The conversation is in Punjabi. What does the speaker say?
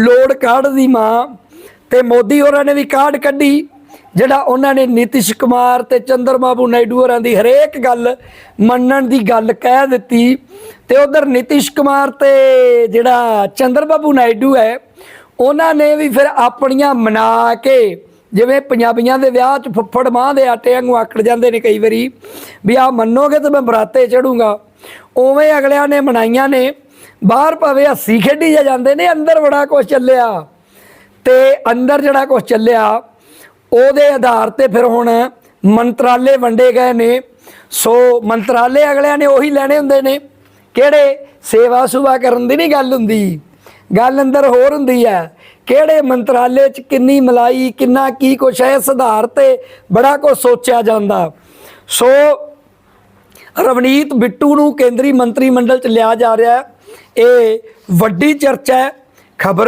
ਲੋੜ ਕਾਢ ਦੀ ਮਾਂ ਤੇ ਮੋਦੀ ਹੋਰਾਂ ਨੇ ਵੀ ਕਾਢ ਕੱਢੀ, ਜਿਹੜਾ ਉਹਨਾਂ ਨੇ ਨਿਤਿਸ਼ ਕੁਮਾਰ ਤੇ ਚੰਦਰਬਾਬੂ ਨਾਇਡੂ ਹੋਰਾਂ ਦੀ ਹਰੇਕ ਗੱਲ ਮੰਨਣ ਦੀ ਗੱਲ ਕਹਿ ਦਿੱਤੀ ਤੇ ਉਧਰ ਨਿਤਿਸ਼ ਕੁਮਾਰ ਤੇ ਜਿਹੜਾ ਚੰਦਰਬਾਬੂ ਨਾਇਡੂ ਹੈ, ਉਹਨਾਂ ਨੇ ਵੀ ਫਿਰ ਆਪਣੀਆਂ ਮਨਾ ਕੇ ਜਿਵੇਂ ਪੰਜਾਬੀਆਂ ਦੇ ਵਿਆਹ 'ਚ ਫੁੱਫੜ ਮਾਂ ਦੇ ਆਟੇ ਵਾਂਗੂ ਆਕੜ ਜਾਂਦੇ ਨੇ ਕਈ ਵਾਰੀ, ਵੀ ਆ ਮੰਨੋਗੇ ਤਾਂ ਮੈਂ ਬਰਾਤੇ ਚੜੂੰਗਾ। ਉਵੇਂ ਅਗਲਿਆਂ ਨੇ ਮਨਾਈਆਂ ਨੇ ਬਾਹਰ ਭਾਵੇਂ ਹੱਸੀ ਖੇਡੀ ਜਾ ਜਾਂਦੇ ਨੇ, ਅੰਦਰ ਬੜਾ ਕੁਝ ਚੱਲਿਆ। ਤੇ ਅੰਦਰ ਜਿਹੜਾ ਕੁਝ ਚੱਲਿਆ, ਉਹਦੇ ਆਧਾਰ ਤੇ ਫਿਰ ਹੁਣ ਮੰਤਰਾਲੇ ਵੰਡੇ ਗਏ ਨੇ। ਸੋ ਮੰਤਰਾਲੇ ਅਗਲਿਆਂ ਨੇ ਉਹੀ ਲੈਣੇ ਹੁੰਦੇ ਨੇ। ਕਿਹੜੇ? ਸੇਵਾ ਸੁਭਾ ਕਰਨ ਦੀ ਨਹੀਂ ਗੱਲ ਹੁੰਦੀ। ਗੱਲ ਅੰਦਰ ਹੋਰ ਹੁੰਦੀ ਹੈ, ਕਿਹੜੇ ਮੰਤਰਾਲੇ 'ਚ ਕਿੰਨੀ ਮਲਾਈ, ਕਿੰਨਾ ਕੀ ਕੁਛ ਹੈ, ਇਸ ਆਧਾਰ ਤੇ ਬੜਾ ਕੁਝ ਸੋਚਿਆ ਜਾਂਦਾ। ਸੋ ਰਵਨੀਤ ਬਿੱਟੂ ਨੂੰ ਕੇਂਦਰੀ ਮੰਤਰੀ ਮੰਡਲ 'ਚ ਲਿਆ ਜਾ ਰਿਹਾ ਹੈ। ਇਹ ਵੱਡੀ ਚਰਚਾ ਹੈ। ਖਬਰ